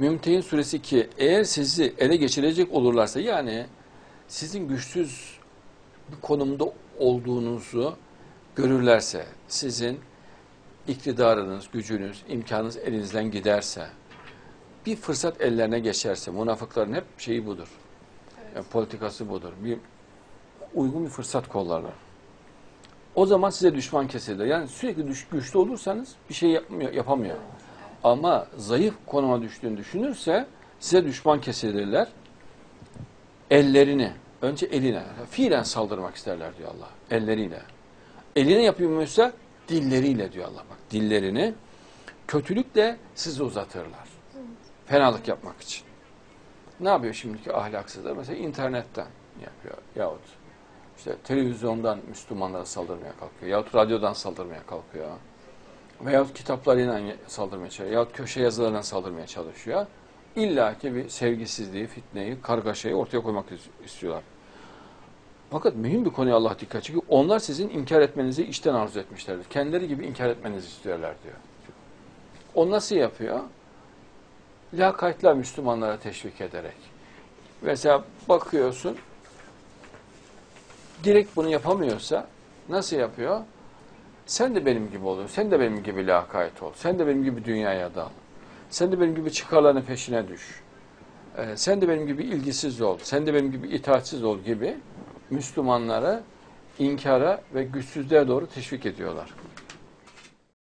Mümtehin suresi ki eğer sizi ele geçirecek olurlarsa yani sizin güçsüz bir konumda olduğunuzu görürlerse, sizin iktidarınız, gücünüz, imkanınız elinizden giderse, bir fırsat ellerine geçerse, münafıkların hep şeyi budur. Yani politikası budur. Bir uygun bir fırsat kollarlar. O zaman size düşman kesilir. Yani sürekli güçlü olursanız bir şey yapmıyor, yapamıyor. Ama zayıf konuma düştüğünü düşünürse size düşman kesilirler. Ellerini, önce eline, fiilen saldırmak isterler diyor Allah. Elleriyle. Eline yapıyorsa dilleriyle diyor Allah bak. Dillerini kötülükle sizi uzatırlar. Fenalık yapmak için. Ne yapıyor şimdiki ahlaksızlar? Mesela internetten yapıyor. Yahut işte televizyondan Müslümanlara saldırmaya kalkıyor. Yahut radyodan saldırmaya kalkıyor. Veyahut kitaplarıyla saldırmaya çalışıyor. Yahut köşe yazılarından saldırmaya çalışıyor. İlla ki bir sevgisizliği, fitneyi, kargaşayı ortaya koymak istiyorlar. Fakat mühim bir konuya Allah dikkat çekiyor. Onlar sizin inkar etmenizi içten arzu etmişlerdir. Kendileri gibi inkar etmenizi istiyorlar diyor. O nasıl yapıyor? Lakaytla Müslümanlara teşvik ederek. Mesela bakıyorsun, direkt bunu yapamıyorsa nasıl yapıyor? Sen de benim gibi ol. Sen de benim gibi lakayt ol. Sen de benim gibi dünyaya dal. Sen de benim gibi çıkarların peşine düş. Ee, sen de benim gibi ilgisiz ol. Sen de benim gibi itaatsiz ol gibi Müslümanları inkara ve güçsüzlüğe doğru teşvik ediyorlar.